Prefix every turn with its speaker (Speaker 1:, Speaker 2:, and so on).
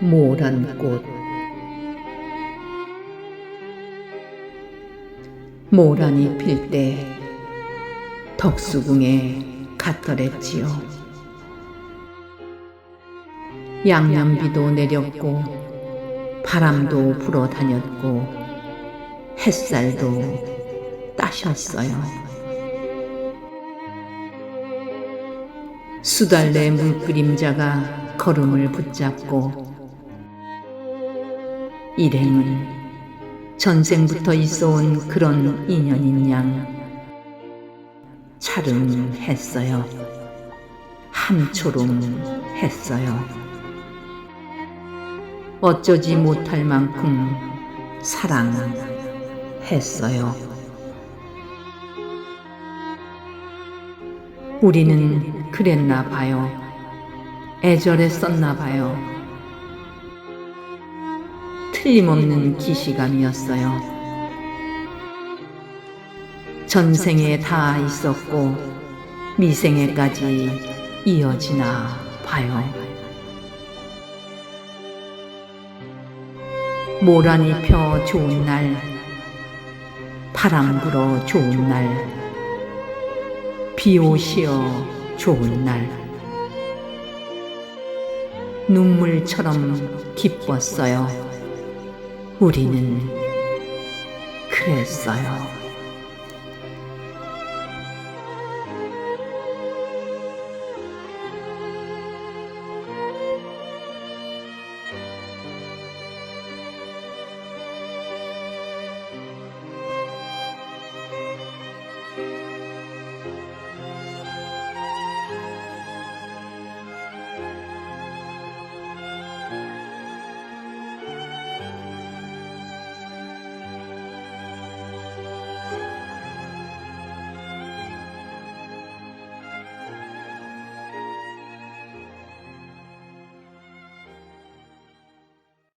Speaker 1: 모란 꽃 모란이 필 때 덕수궁에 갔더랬지요. 양념비도 내렸고 바람도 불어 다녔고 햇살도 따셨어요. 수달래 물그림자가 걸음을 붙잡고 일행은 전생부터 있어온 그런 인연인 양 차름했어요. 함초롬했어요. 어쩌지 못할 만큼 사랑했어요. 우리는 그랬나 봐요. 애절했었나 봐요. 틀림없는 기시감이었어요. 전생에 다 있었고 미생에까지 이어지나 봐요. 모란이 펴 좋은 날, 바람 불어 좋은 날, 비 오시어 좋은 날, 눈물처럼 기뻤어요. 우리는 그랬어요.